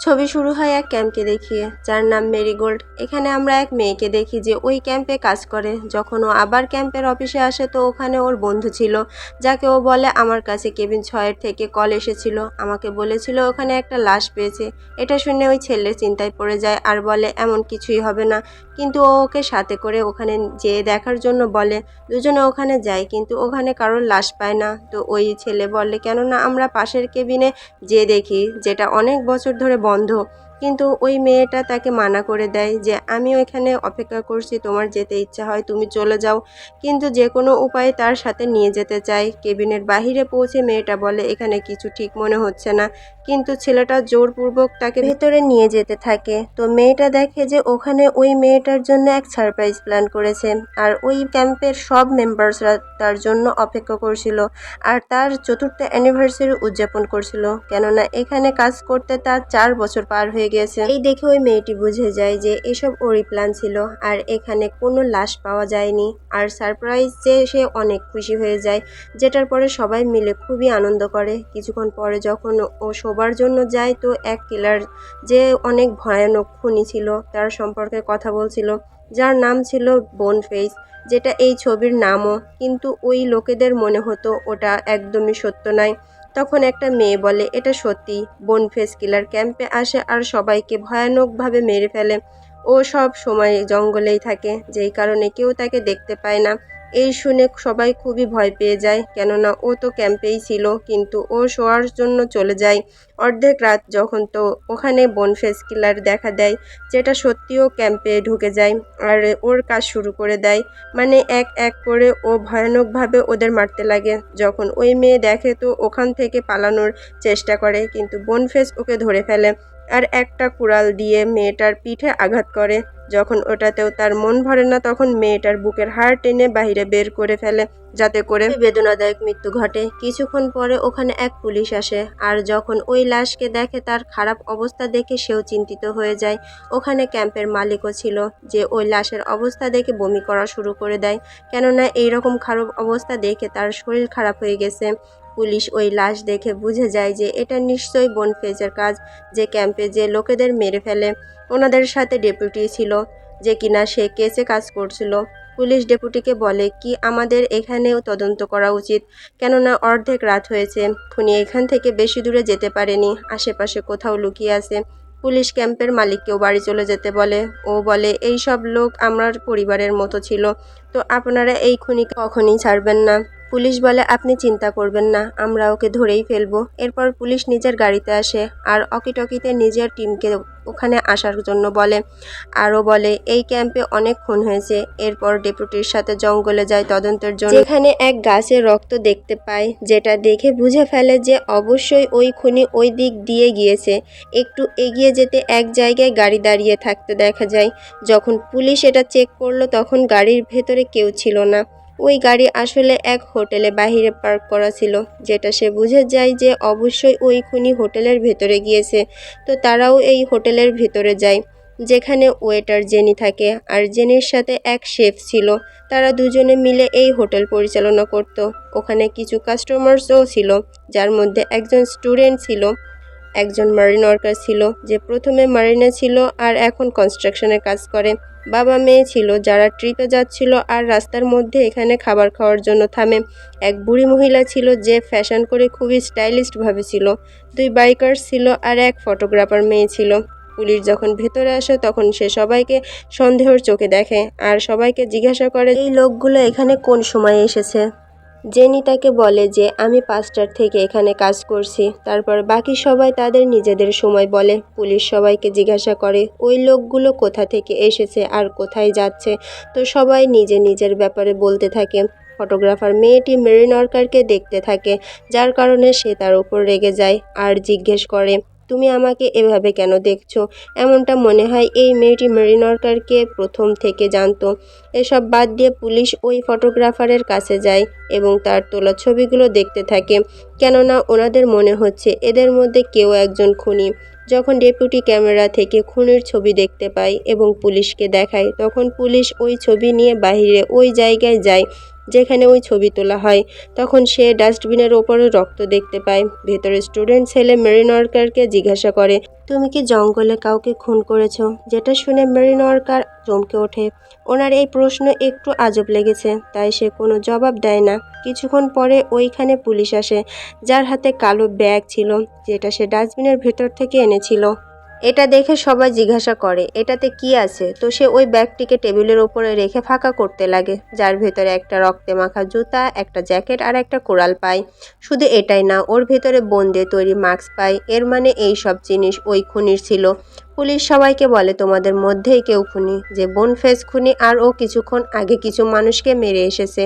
ছবি শুরু হয় এক ক্যাম্পকে দেখিয়ে, যার নাম মেরিগোল্ড। এখানে আমরা এক মেয়েকে দেখি যে ওই ক্যাম্পে কাজ করে। যখন ও আবার ক্যাম্পের অফিসে আসে, তো ওখানে ওর বন্ধু ছিল, যাকে ও বলে, আমার কাছে কেবিন ছয়ের থেকে কল এসেছিল। আমাকে বলেছিল ওখানে একটা লাশ পেয়েছে। এটা শুনে ওই ছেলে চিন্তায় পড়ে যায় আর বলে, এমন কিছুই হবে না। কিন্তু ও ওকে সাথে করে ওখানে যেয়ে দেখার জন্য বলে, দুজনে ওখানে যায় কিন্তু ওখানে কারোর লাশ পায় না। তো ওই ছেলে বলে, কেননা আমরা পাশের কেবিনে যেয়ে দেখি, যেটা অনেক বছর ধরে বন্ধ। কিন্তু ওই মেয়েটা তাকে মানা করে দেয় যে আমি ওইখানে অপেক্ষা করছি, তোমার যেতে ইচ্ছা হয়, তুমি চলে যাও। কিন্তু যে কোনো উপায়ে তার সাথে নিয়ে যেতে চায়। কেবিনের বাহিরে পৌঁছে মেয়েটা বলে, এখানে কিছু ঠিক মনে হচ্ছে না। কিন্তু ছেলেটা জোরপূর্বক তাকে ভেতরে নিয়ে যেতে থাকে। তো মেয়েটা দেখে যে, ওখানে ওই মেয়েটার জন্য এক সারপ্রাইজ প্ল্যান করেছে। আর ওই ক্যাম্পের সব মেম্বার্সরা তার জন্য অপেক্ষা করছিল। আর তার চতুর্থ অ্যানিভার্সারি উদযাপন করছিল। কেননা এখানে কাজ করতে তার চার বছর পার হয়ে গেছে এই দেখে ওই মেয়েটি বুঝে যায় যে এসব ওরই প্ল্যান ছিল আর এখানে কোনো লাশ পাওয়া যায়নি। আর সারপ্রাইজ যে সে অনেক খুশি হয়ে যায়, যেটার পরে সবাই মিলে খুবই আনন্দ করে। কিছুক্ষণ পরে যখন ও শোবার জন্য যায় তো এক কিলার যে অনেক ভয়ানক খুনি ছিল, তার সম্পর্কে কথা বলছিল, যার নাম ছিল বোনফেস যেটা এই ছবির নামও। কিন্তু ওই লোকেদের মনে হতো ওটা একদমই সত্য নয়। তখন একটা মেয়ে বলে, এটা সত্যি, বোনফেস কিলার ক্যাম্পে আসে আর সবাইকে ভয়ানকভাবে মেরে ফেলে। ও সব সময় জঙ্গলেই থাকে, যেই কারণে কেউ তাকে দেখতে পায় না। এই শুনে সবাই খুবই ভয় পেয়ে যায়, কেননা ও তো ক্যাম্পেই ছিল, কিন্তু ও শোয়ার জন্য চলে যায়। অর্ধেক রাত যখন তো ওখানে বনফেস কিলার দেখা দেয়, যেটা সত্যিও ক্যাম্পে ঢুকে যায়, আর ওর কাজ শুরু করে দেয়। মানে এক এক করে ও ভয়ানকভাবে ওদের মারতে লাগে। যখন ওই মেয়ে দেখে তো ওখান থেকে পালানোর চেষ্টা করে, কিন্তু বনফেস ওকে ধরে ফেলে। আর একটা কুড়াল দিয়ে মেয়েটার পিঠে আঘাত করে। যখন ওটাতেও তার মন ভরে না, তখন মেয়েটার বুকের হাড় টেনে বাইরে বের করে ফেলে, যাতে করে বেদনাদায়ক মৃত্যু ঘটে। কিছুক্ষণ পরে ওখানে এক পুলিশ আসে, আর যখন ওই লাশকে দেখে তার খারাপ অবস্থা দেখে সেও চিন্তিত হয়ে যায়। ওখানে ক্যাম্পের মালিকও ছিল, যে ওই লাশের অবস্থা দেখে বমি করা শুরু করে দেয়। কেননা এইরকম খারাপ অবস্থা দেখে তার শরীর খারাপ হয়ে গেছে। পুলিশ ওই লাশ দেখে বুঝে যায় যে এটা নিশ্চয়ই বনফেজের কাজ যে ক্যাম্পে যে লোকেদের মেরে ফেলে। ওনাদের সাথে ডেপুটি ছিল যে কিনা সে কেসে কাজ করছিল। পুলিশ ডেপুটিকে বলে, কি আমাদের এখানেও তদন্ত করা উচিত? কেননা অর্ধেক রাত হয়েছে। খুনি এখান থেকে বেশি দূরে যেতে পারেনি। আশেপাশে কোথাও লুকিয়ে আছে। পুলিশ ক্যাম্পের মালিককেও বাড়ি চলে যেতে বলে। ও বলে এই সব লোক আমার পরিবারের মতো ছিল। তো আপনারা এই খুনিকে কখনই ছাড়বেন না। পুলিশ বলে, আপনি চিন্তা করবেন না, আমরা ওকে ধরেই ফেলব। এরপর পুলিশ নিজের গাড়িতে আসে আর অকিটকিতে নিজের টিমকে ওখানে আসার জন্য বলে। আরও বলে, এই ক্যাম্পে অনেক খুন হয়েছে। এরপর ডেপুটির সাথে জঙ্গলে যায় তদন্তের জন্য। এখানে এক গাছে রক্ত দেখতে পায়, যেটা দেখে বুঝে ফেলে যে অবশ্যই ওই খুনি ওই দিক দিয়ে গিয়েছে। একটু এগিয়ে যেতে এক জায়গায় গাড়ি দাঁড়িয়ে থাকতে দেখা যায়, যখন পুলিশ এটা চেক করল তখন গাড়ির ভেতরে কেউ ছিল না। ওই গাড়ি আসলে এক হোটেলে বাহিরে পার্ক করা ছিল, যেটা সে বুঝে যায় যে অবশ্যই ওই খুনি হোটেলের ভেতরে গিয়েছে। তো তারাও এই হোটেলের ভেতরে যায়, যেখানে ওয়েটার জেনি থাকে আর জেনির সাথে এক শেফ ছিল। তারা দুজনে মিলে এই হোটেল পরিচালনা করত। ওখানে কিছু কাস্টমার্সও ছিল, যার মধ্যে একজন স্টুডেন্ট ছিল, একজন মারিন ওয়ার্কার ছিল, যে প্রথমে মারিনে ছিল আর এখন কনস্ট্রাকশনের কাজ করে। বাবা মেয়ে ছিল, যারা ট্রিপে যাচ্ছিল আর রাস্তার মধ্যে এখানে খাবার খাওয়ার জন্য থামে। এক বুড়ি মহিলা ছিল যে ফ্যাশন করে খুবই স্টাইলিশভাবে ছিল দুই বাইকার ছিল আর এক ফটোগ্রাফার মেয়ে ছিল। পুলিশ যখন ভেতরে আসে, তখন সে সবাইকে সন্দেহর চোখে দেখে আর সবাইকে জিজ্ঞাসা করে, এই লোকগুলো এখানে কোন সময় এসেছে? জেনি তাকে বলে যে, আমি পাঁচটার থেকে এখানে কাজ করছি। তারপর বাকি সবাই তাদের নিজেদের সময় বলে। পুলিশ সবাইকে জিজ্ঞাসা করে, ওই লোকগুলো কোথা থেকে এসেছে আর কোথায় যাচ্ছে? তো সবাই নিজে নিজের ব্যাপারে বলতে থাকে। ফটোগ্রাফার মেয়েটি মেরিন ওয়ার্কারকে দেখতে থাকে, যার কারণে সে তার উপর রেগে যায় আর জিজ্ঞেস করে তুমি আমাকে এভাবে কেন দেখছ? এমনটা মনে হয় এই মেয়েটি মেরিন ওয়ার্কারকে প্রথম থেকে জানতো। এসব বাদ দিয়ে পুলিশ ওই ফটোগ্রাফারের কাছে যায় এবং তার তোলা ছবিগুলো দেখতে থাকে। কেননা ওনাদের মনে হচ্ছে এদের মধ্যে কেউ একজন খুনি। যখন ডেপুটি ক্যামেরা থেকে খুনের ছবি দেখতে পায় এবং পুলিশকে দেখায়, তখন পুলিশ ওই ছবি নিয়ে বাইরে ওই জায়গায় যায়। যেখানে ওই ছবি তোলা হয়। তখন সে ডাস্টবিনের ওপরে রক্ত দেখতে পায়। ভেতরে স্টুডেন্ট ছেলে মেরিন ওয়ার্কারকে জিজ্ঞাসা করে, তুমি কি জঙ্গলে কাউকে খুন করেছ? যেটা শুনে মেরিন ওয়ার্কার চমকে ওঠে। ওনার এই প্রশ্ন একটু আজব লেগেছে, তাই সে কোনো জবাব দেয় না। কিছুক্ষণ পরে ওইখানে পুলিশ আসে, যার হাতে কালো ব্যাগ ছিল, যেটা সে ডাস্টবিনের ভেতর থেকে এনেছিল। এটা দেখে সবাই জিজ্ঞাসা করে, এটাতে কি আছে? তো সে ওই ব্যাগটিকে টেবিলের ওপরে রেখে ফাঁকা করতে লাগে, যার ভেতরে একটা রক্তে মাখা জুতা, একটা জ্যাকেট আর একটা কোরাল পায় শুধু এটাই না, ওর ভেতরে বন্দে তৈরি মাস্ক পায় এর মানে এই সব জিনিস ওই খুনির ছিল। পুলিশ সবাইকে বলে, তোমাদের মধ্যেই কেউ খুনি, যে বোন ফেস খুনি, আর ও কিছুক্ষণ আগে কিছু মানুষকে মেরে এসেছে।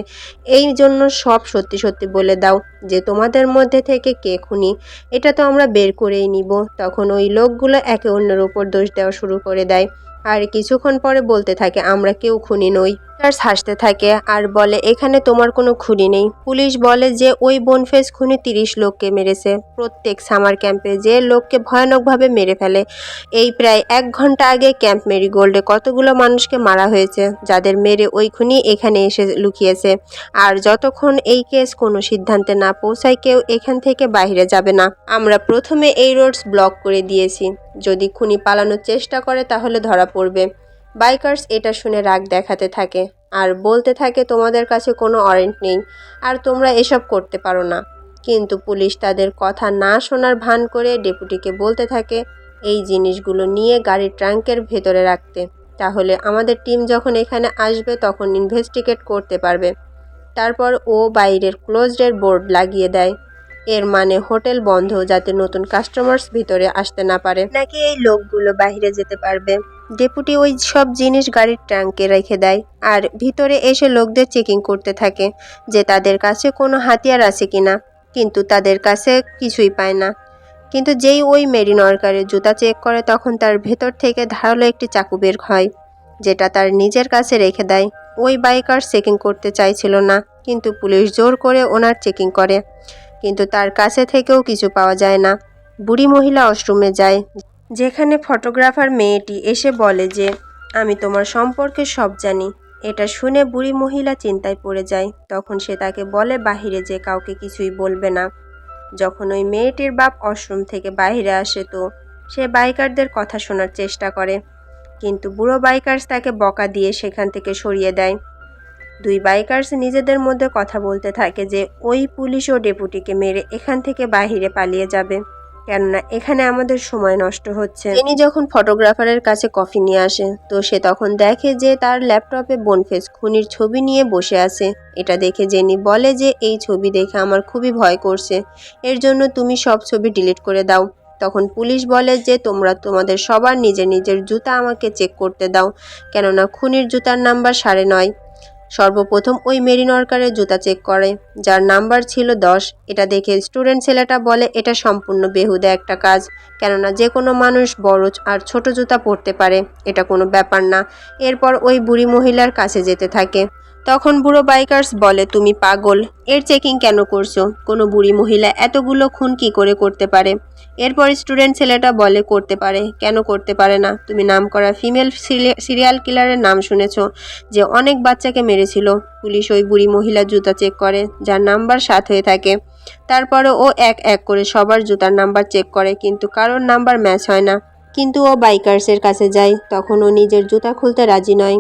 এই জন্য সব সত্যি সত্যি বলে দাও যে তোমাদের মধ্যে থেকে কে খুনি, এটা তো আমরা বের করেই নিব। তখন ওই লোকগুলো একে অন্যের উপর দোষ দেওয়া শুরু করে দেয়। আর কিছুক্ষণ পরে বলতে থাকে, আমরা কেউ খুনি নই। চার্লস হাসতে থাকে আর বলে, এখানে তোমার কোনো খুনি নেই। পুলিশ বলে যে, ওই বোনফেস খুনি তিরিশ লোককে মেরেছে। প্রত্যেক সামার ক্যাম্পে যে লোককে ভয়ানকভাবে মেরে ফেলে, এই প্রায় এক ঘণ্টা আগে ক্যাম্প মেরিগোল্ডে কতগুলো মানুষকে মারা হয়েছে, যাদের মেরে ওই খুনি এখানে এসে লুকিয়েছে। আর যতক্ষণ এই কেস কোনো সিদ্ধান্তে না পৌঁছায়, কেউ এখান থেকে বাইরে যাবে না। আমরা প্রথমে এই রোডস ব্লক করে দিয়েছি। যদি খুনি পালানোর চেষ্টা করে, তাহলে ধরা পড়বে। বাইকার্স এটা শুনে রাগ দেখাতে থাকে আর বলতে থাকে, তোমাদের কাছে কোনো ওয়ারেন্ট নেই আর তোমরা এসব করতে পারো না। কিন্তু পুলিশ তাদের কথা না শোনার ভান করে ডেপুটিকে বলতে থাকে, এই জিনিসগুলো নিয়ে গাড়ির ট্রাঙ্কের ভেতরে রাখতে। তাহলে আমাদের টিম যখন এখানে আসবে তখন ইনভেস্টিগেট করতে পারবে। তারপর ও বাইরের ক্লোজডের বোর্ড লাগিয়ে দেয়। এর মানে হোটেল বন্ধ যাতে নতুন কাস্টমার্স ভিতরে আসতে না পারে। নাকি এই লোকগুলো বাইরে যেতে পারবে? ডেপুটি ওই সব জিনিস গাড়ির ট্যাঙ্কে রেখে দেয় আর ভিতরে এসে লোকদের চেকিং করতে থাকে যে তাদের কাছে কোনো হাতিয়ার আছে কিনা। কিন্তু তাদের কাছে কিছুই পায় না। কিন্তু যেই ওই মেরিন ওয়ার্কারের জুতা চেক করে তখন তার ভেতর থেকে ধারালো একটি চাকু বের হয় যেটা তার নিজের কাছে রেখে দেয়। ওই বাইকার চেকিং করতে চাইছিল না কিন্তু পুলিশ জোর করে ওনার চেকিং করে। কিন্তু তার কাছে থেকেও কিছু পাওয়া যায় না। বুড়ি মহিলা ওয়াশরুমে যায়। যেখানে ফটোগ্রাফার মেয়েটি এসে বলে যে, আমি তোমার সম্পর্কে সব জানি। এটা শুনে বুড়ি মহিলা চিন্তায় পড়ে যায়। তখন সে তাকে বলে বাহিরে যে কাউকে কিছুই বলবে না। যখন ওই মেয়েটির বাপ ওয়াশরুম থেকে বাইরে আসে তো, সে বাইকারদের কথা শোনার চেষ্টা করে। কিন্তু বুড়ো বাইকার্স তাকে বকা দিয়ে সেখান থেকে সরিয়ে দেয়। দুই বাইকার্স নিজেদের মধ্যে কথা বলতে থাকে যে, ওই পুলিশ ও ডেপুটিকে মেরে এখান থেকে বাহিরে পালিয়ে যাবে। কেননা এখানে আমাদের সময় নষ্ট হচ্ছে। তিনি যখন ফটোগ্রাফারের কাছে কফি নিয়ে আসে, তো সে তখন দেখে যে তার ল্যাপটপে বনফেস খুনির ছবি নিয়ে বসে আছে। এটা দেখে জেনি বলে যে, এই ছবি দেখে আমার খুবই ভয় করছে। এর জন্য তুমি সব ছবি ডিলিট করে দাও। তখন পুলিশ বলে যে, তোমরা তোমাদের সবার নিজের নিজের জুতা আমাকে চেক করতে দাও। কেননা খুনির জুতার নাম্বার সাড়ে নয়। সর্বপ্রথম ওই মেরিন ওয়ার্কারের জুতা চেক করে, যার নাম্বার ছিল দশ। এটা দেখে স্টুডেন্ট ছেলেটা বলে, এটা সম্পূর্ণ বেহুদা একটা কাজ, কেননা যে কোনো মানুষ বড় আর ছোট জুতা পরতে পারে। এটা কোনো ব্যাপার না। এরপর ওই বুড়ি মহিলার কাছে যেতে থাকে। তখন বুড়ো বাইকার্স বলে, তুমি পাগল, এর চেকিং কেন করছ? কোনো বুড়ি মহিলা এতগুলো খুন কি করে করতে পারে? এরপর স্টুডেন্ট ছেলেটা বলে, করতে পারে, কেন করতে পারে না? তুমি নাম করা ফিমেল সিরিয়াল কিলারের নাম শুনেছ যে অনেক বাচ্চাকে মেরেছিল। পুলিশ ওই বুড়ি মহিলা জুতা চেক করে, যার নাম্বার সাত হয়ে থাকে। তারপরে ও এক এক করে সবার জুতার নাম্বার চেক করে, কিন্তু কারোর নাম্বার ম্যাচ হয় না। কিন্তু ও বাইকার্সের কাছে যায়, তখন ও নিজের জুতা খুলতে রাজি নয়।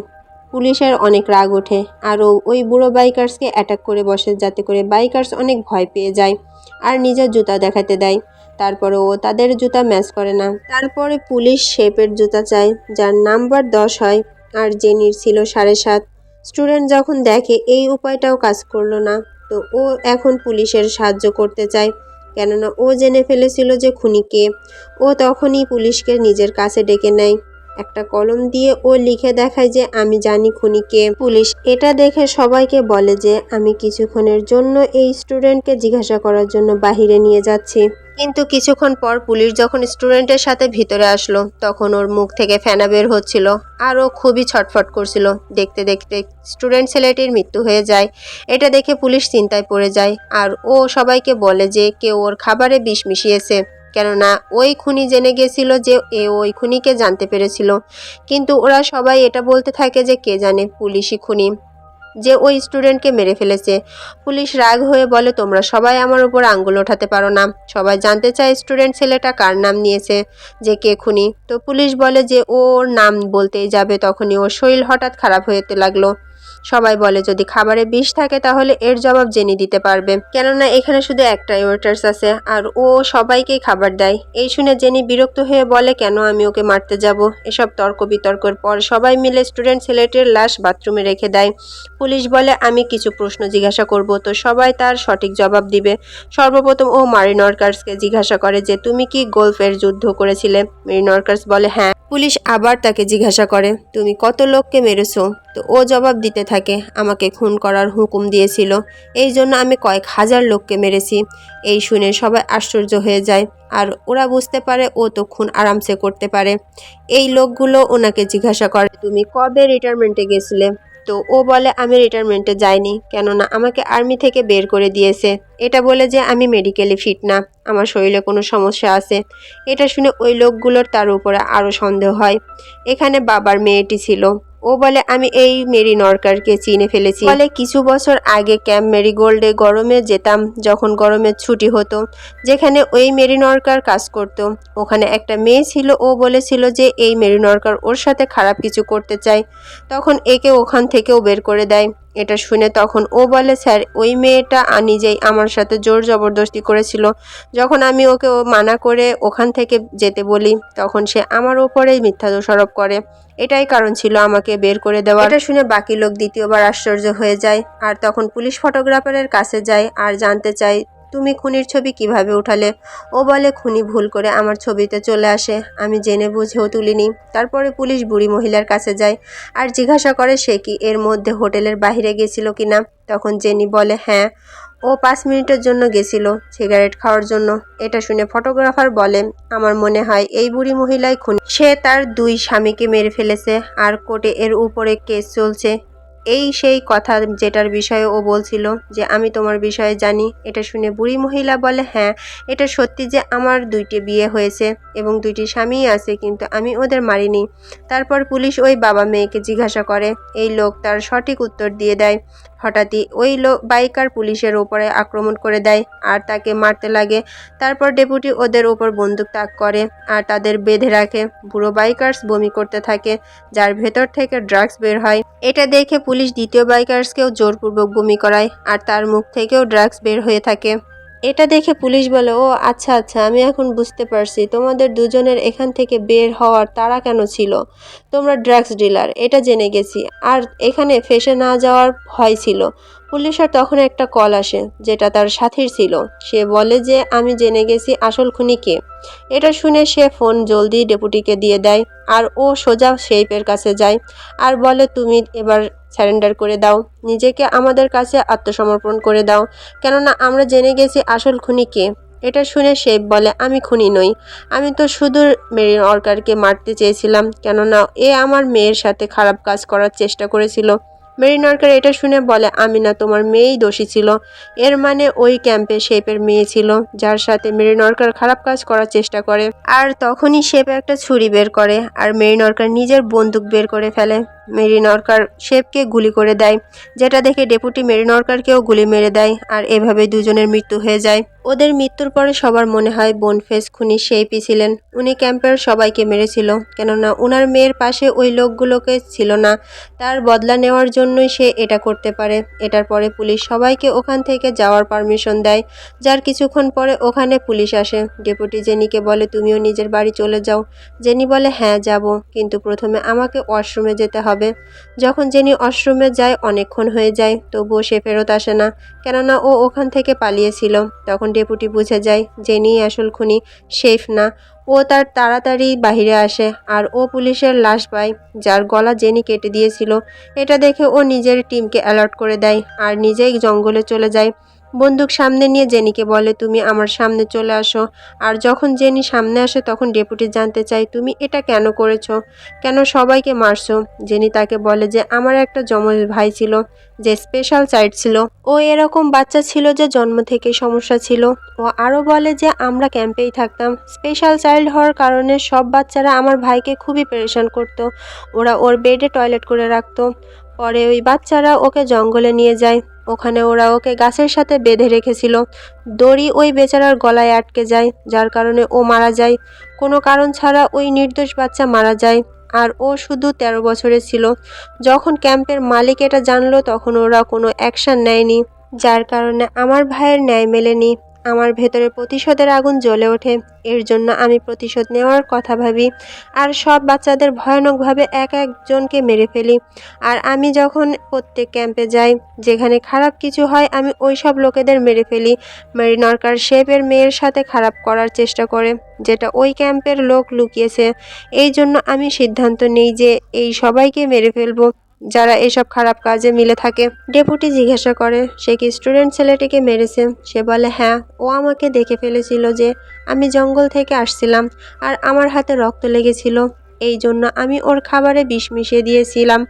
পুলিশের অনেক রাগ ওঠে। আর ও ওই বুড়ো বাইকার্সকে অ্যাটাক করে বসে যাতে করে বাইকার্স অনেক ভয় পেয়ে যায় আর নিজের জুতা দেখাতে দেয়। তারপরে ও তাদের জুতা ম্যাচ করে না। তারপরে পুলিশ শেপের জুতা চায়, যার নাম্বার দশ হয় আর জেনির ছিল সাড়ে সাত। স্টুডেন্ট যখন দেখে, এই উপায়টাও কাজ করল না। তো ও এখন পুলিশের সাহায্য করতে চায়, কেননা ও জেনে ফেলেছিল যে খুনিকে ও তখনই পুলিশকে নিজের কাছে ডেকে নেয়। একটা কলম দিয়ে ও লিখে দেখায় যে আমি জানি খুনিকে। পুলিশ এটা দেখে সবাইকে বলে যে আমি কিছুক্ষণের জন্য এই স্টুডেন্টকে জিজ্ঞাসা করার জন্য বাহিরে নিয়ে যাচ্ছি। কিন্তু কিছুক্ষণ পর পুলিশ যখন স্টুডেন্টের সাথে ভিতরে আসলো, তখন ওর মুখ থেকে ফেনা বের হচ্ছিল। আর ও খুবই ছটফট করছিল। দেখতে দেখতে স্টুডেন্ট ছেলেটির মৃত্যু হয়ে যায়। এটা দেখে পুলিশ চিন্তায় পড়ে যায়। আর ও সবাইকে বলে যে কেউ ওর খাবারে বিষ মিশিয়েছে। কেননা ওই খুনি জেনে গেছিল যে এ ওই খুনিকে জানতে পেরেছিল। কিন্তু ওরা সবাই এটা বলতে থাকে যে কে জানে পুলিশই খুনি যে ওই স্টুডেন্টকে মেরে ফেলেছে। পুলিশ রাগ হয়ে বলে, তোমরা সবাই আমার উপর আঙ্গুল ওঠাতে পারো না। সবাই জানতে চায় স্টুডেন্ট ছেলেটা কার নাম নিয়েছে, যে কে খুনি। তো পুলিশ বলে যে ওর নাম বলতেই যাবে, তখনই ওর শরীর হঠাৎ খারাপ হতে লাগল। সবাই বলে, যদি খাবারে বিষ থাকে তাহলে এর জবাব জেনে দিতে পারবে। কেননা এখানে শুধু একটাই ওয়েটার্স আছে, আর ও সবাইকেই খাবার দেয়। এই শুনে জেনি বিরক্ত হয়ে বলে, কেন আমি ওকে মারতে যাব? এসব তর্ক বিতর্কের পর সবাই মিলে স্টুডেন্ট ছেলেটির লাশ বাথরুমে রেখে দেয়। পুলিশ বলে, আমি কিছু প্রশ্ন জিজ্ঞাসা করব। তো সবাই তার সঠিক জবাব দিবে। সর্বপ্রথম ও মারিনরকার্সকে জিজ্ঞাসা করে যে, তুমি কি গোলফের যুদ্ধ করেছিলে? মেরিনরকার্স বলে হ্যাঁ। পুলিশ আবার তাকে জিজ্ঞাসা করে, তুমি কত লোককে মেরেছো? তো ও জবাব দিতে থাকে, আমাকে খুন করার হুকুম দিয়েছিল। এই জন্য আমি কয়েক হাজার লোককে মেরেছি। এই শুনে সবাই আশ্চর্য হয়ে যায়, আর ওরা বুঝতে পারে ও তো খুন আরামসে করতে পারে। এই লোকগুলো ওনাকে জিজ্ঞাসা করে, তুমি কবে রিটায়ারমেন্টে গেছিলে? তো ও বলে, আমি রিটায়ারমেন্টে যাইনি, কেননা আমাকে আর্মি থেকে বের করে দিয়েছে। এটা বলে যে, আমি মেডিকেলি ফিট না, আমার শরীরে কোনো সমস্যা আছে। এটা শুনে ওই লোকগুলোর তার উপরে আরও সন্দেহ হয়। এখানে বাবার মেয়েটি ছিল। ও বলে, আমি এই মেরি নরকারকে চিনে ফেলেছি। বলে কিছু বছর আগে ক্যাম্প মেরিগোল্ডে গরমে যেতাম, যখন গরমের ছুটি হতো, যেখানে ওই মেরি নরকার কাজ করত। ওখানে একটা মেয়ে ছিল, ও বলেছিল যে এই মেরি নরকার ওর সাথে খারাপ কিছু করতে চায়। তখন একে ওখান থেকেও বের করে দেয়। এটা শুনে তখন ও বলে, স্যার, ওই মেয়েটা নিজেই আমার সাথে জোর জবরদস্তি করেছিল। যখন আমি ওকে ও মানা করে ওখান থেকে যেতে বলি, তখন সে আমার ওপরেই মিথ্যা দোষারোপ করে। এটাই কারণ ছিল আমাকে বের করে দেওয়া এটা শুনে বাকি লোক দ্বিতীয়বার আশ্চর্য হয়ে যায়। আর তখন পুলিশ ফটোগ্রাফারের কাছে যায় আর জানতে চায় তুমি খুনির ছবি কীভাবে উঠালে? ও বলে, খুনি ভুল করে আমার ছবিতে চলে আসে। আমি জেনে বুঝেও তুলিনি। তারপরে পুলিশ বুড়ি মহিলার কাছে যায় আর জিজ্ঞাসা করে সে কি এর মধ্যে হোটেলের বাইরে গেছিল কি না। তখন জেনি বলে হ্যাঁ ও পাঁচ মিনিটের জন্য গেছিল সিগারেট খাওয়ার জন্য। এটা শুনে ফটোগ্রাফার বলে, আমার মনে হয় এই বুড়ি মহিলাই খুন। সে তার দুই স্বামীকে মেরে ফেলেছে আর কোর্টে এর উপরে কেস চলছে। এই সেই কথা যেটার বিষয়ে ও বলছিল যে, আমি তোমার বিষয়ে জানি। এটা শুনে বুড়ি মহিলা বলে হ্যাঁ এটা সত্যি যে আমার দুইটি বিয়ে হয়েছে এবং দুইটি স্বামী আছে, কিন্তু আমি ওদের মারিনি। তারপর পুলিশ ওই বাবা মেয়েকে জিজ্ঞাসা করে। এই লোক তার সঠিক উত্তর দিয়ে দেয়। হঠাৎই ওই লোক বাইকার পুলিশের ওপরে আক্রমণ করে দেয় আর তাকে মারতে লাগে। তারপর ডেপুটি ওদের ওপর বন্দুক তাক করে আর তাদের বেঁধে রাখে। বুড়ো বাইকার্স বমি করতে থাকে, যার ভেতর থেকে ড্রাগস বের হয়। এটা দেখে পুলিশ দ্বিতীয় বাইকার্সকেও জোরপূর্বক বমি করায় আর তার মুখ থেকেও ড্রাগস বের হয়ে থাকে। এটা দেখে পুলিশ বলে, ও আচ্ছা আচ্ছা আমি এখন বুঝতে পারছি। তোমাদের দুজনের এখান থেকে বের হওয়ার তারা কেন ছিল? তোমরা ড্রাগস ডিলার, এটা জেনে গেছি। আর এখানে ফেসে না যাওয়ার ভয় ছিল। পুলিশের তখন একটা কল আসে, যেটা তার সাথীর ছিল। সে বলে যে, আমি জেনে গেছি আসল খুনি কে। এটা শুনে সে ফোন জলদি ডেপুটিকে দিয়ে দেয়, আর ও সোজা শেপের কাছে যায়, আর বলে, তুমি এবার স্যারেন্ডার করে দাও। নিজেকে আমাদের কাছে আত্মসমর্পণ করে দাও। কেননা আমরা জেনে গেছি আসল খুনি কে। এটা শুনে শেপ বলে, আমি খুনি নই। আমি তো শুধু মেরিন অর্কারকে মারতে চেয়েছিলাম। কেননা এ আমার মেয়ের সাথে খারাপ কাজ করার চেষ্টা করেছিল। মেরিন অর্কার এটা শুনে বলে আমি না তোমার মেয়েই দোষী ছিল। এর মানে ওই ক্যাম্পে শেপের মেয়ে ছিল, যার সাথে মেরিন অর্কার খারাপ কাজ করার চেষ্টা করে। আর তখনই শেপ একটা ছুরি বের করে, আর মেরিন অর্কার নিজের বন্দুক বের করে ফেলে। মেরিন অর্কার শেপকে গুলি করে দেয়, যেটা দেখে ডেপুটি মেরিন অর্কারকেও গুলি মেরে দেয় আর এভাবে দুজনের মৃত্যু হয়ে যায়। ওদের মৃত্যুর পরে সবার মনে হয় বোনফেস খুনি শেপই ছিলেন উনি ক্যাম্পের সবাইকে মেরেছিল, কেননা ওনার মেয়ের পাশে ওই লোকগুলোকে ছিল না। তার বদলা নেওয়ার জন্যই সে এটা করতে পারে। এটার পরে পুলিশ সবাইকে ওখান থেকে যাওয়ার পারমিশন দেয়, যার কিছুক্ষণ পরে ওখানে পুলিশ আসে। ডেপুটি জেনিকে বলে, তুমিও নিজের বাড়ি চলে যাও। জেনি বলে হ্যাঁ যাব। কিন্তু প্রথমে আমাকে ওয়াশরুমে যেতে হবে। যখন জেনি ওয়াশরুমে যায়, অনেকক্ষণ হয়ে যায়, তবুও সে ফেরত আসে না। কেননা ও ওখান থেকে পালিয়েছিল। তখন ডেপুটি বুঝে যায়, জেনি আসল খুনি শেফ না। ও তার তাড়াতাড়ি বাহিরে আসে, আর ও পুলিশের লাশ পায়, যার গলা জেনি কেটে দিয়েছিল। এটা দেখে ও নিজের টিমকে অ্যালার্ট করে দেয়, আর নিজেই জঙ্গলে চলে যায়। বন্দুক সামনে নিয়ে জেনিকে বলে, তুমি আমার সামনে চলে আসো। আর যখন জেনি সামনে আসে, তখন ডেপুটি জানতে চায় তুমি এটা কেন করেছ? কেন সবাইকে মারছো? জেনি তাকে বলে যে, আমার একটা যমজ ভাই ছিল, যে স্পেশাল চাইল্ড ছিল। ও এরকম বাচ্চা ছিল যে জন্ম থেকে সমস্যা ছিল। ও আরও বলে যে, আমরা ক্যাম্পেই থাকতাম। স্পেশাল চাইল্ড হওয়ার কারণে সব বাচ্চারা আমার ভাইকে খুবই পেরেশান করতো। ওরা ওর বেডে টয়লেট করে রাখতো। পরে ওই বাচ্চারা ওকে জঙ্গলে নিয়ে যায়। ওখানে ওরা ওকে গাছের সাথে বেঁধে রেখেছিল। দড়ি ওই বেচারার গলায় আটকে যায়, যার কারণে ও মারা যায়। কোনো কারণ ছাড়া ওই নির্দোষ বাচ্চা মারা যায়। আর ও শুধু তেরো বছরের ছিল। যখন ক্যাম্পের মালিক এটা জানলো, তখন ওরা কোনো অ্যাকশান নেয়নি। যার কারণে আমার ভাইয়ের ন্যায় মেলেনি। আমার ভেতরে প্রতিশোধের আগুন জ্বলে ওঠে। এর জন্য আমি প্রতিশোধ নেওয়ার কথা ভাবি আর সব বাচ্চাদের ভয়ানকভাবে এক একজনকে মেরে ফেলি। আর আমি যখন প্রত্যেক ক্যাম্পে যাই, যেখানে খারাপ কিছু হয়, আমি ওই সব লোকেদের মেরে ফেলি। মেরিনরকার শেপের মেয়ের সাথে খারাপ করার চেষ্টা করে, যেটা ওই ক্যাম্পের লোক লুকিয়েছে। এই জন্য আমি সিদ্ধান্ত নেই যে এই সবাইকে মেরে ফেলব। যারা এসব খারাপ কাজে মিলে থাকে। ডেপুটি জিজ্ঞাসা করে, সে কি স্টুডেন্ট ছেলেটিকে মেরেছে? সে বলে হ্যাঁ ও আমাকে দেখে ফেলেছিল যে আমি জঙ্গল থেকে আসছিলাম আর আমার হাতে রক্ত লেগেছিল। এই জন্য আমি ওর খাবারে বিষ মিশিয়ে দিয়েছিলাম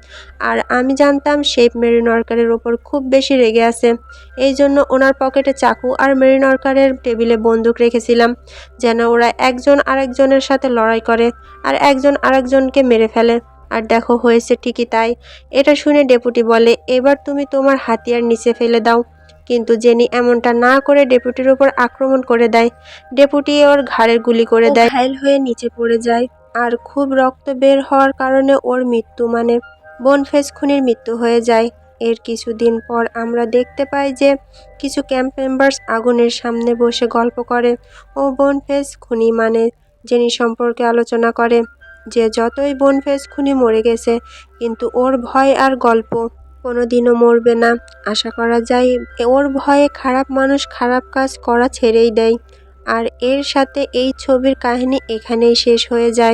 আর আমি জানতাম শেপ মেরিনরকারের ওপর খুব বেশি রেগে আছে। এই জন্য ওনার পকেটে চাকু আর মেরিনরকারের টেবিলে বন্দুক রেখেছিলাম, যেন ওরা একজন আরেকজনের সাথে লড়াই করে আর একজন আরেকজনকে মেরে ফেলে। আর দেখো হয়েছে ঠিকই তাই। এটা শুনে ডেপুটি বলে এবার তুমি তোমার হাতিয়ার নিচে ফেলে দাও। কিন্তু জেনি এমনটা না করে ডেপুটির উপর আক্রমণ করে দেয়। ডেপুটি ওর ঘাড়ের গুলি করে দেয়। ঘায়ল হয়ে নিচে পড়ে যায় আর খুব রক্ত বের হওয়ার কারণে ওর মৃত্যু মানে বনফেজ খুনির মৃত্যু হয়ে যায়। এর কিছুদিন পর আমরা দেখতে পাই যে কিছু ক্যাম্প মেম্বার্স আগুনের সামনে বসে গল্প করে। ও বনফেজ খুনি মানে জেনি সম্পর্কে আলোচনা করে। যে যতই বনফেস খুনি মরে গেছে, কিন্তু ওর ভয় আর গল্প কোনোদিনও মরবে না। আশা করা যায়, ওর ভয়ে খারাপ মানুষ খারাপ কাজ করা ছেড়েই দেয়। আর এর সাথে এই ছবির কাহিনী এখানেই শেষ হয়ে যায়।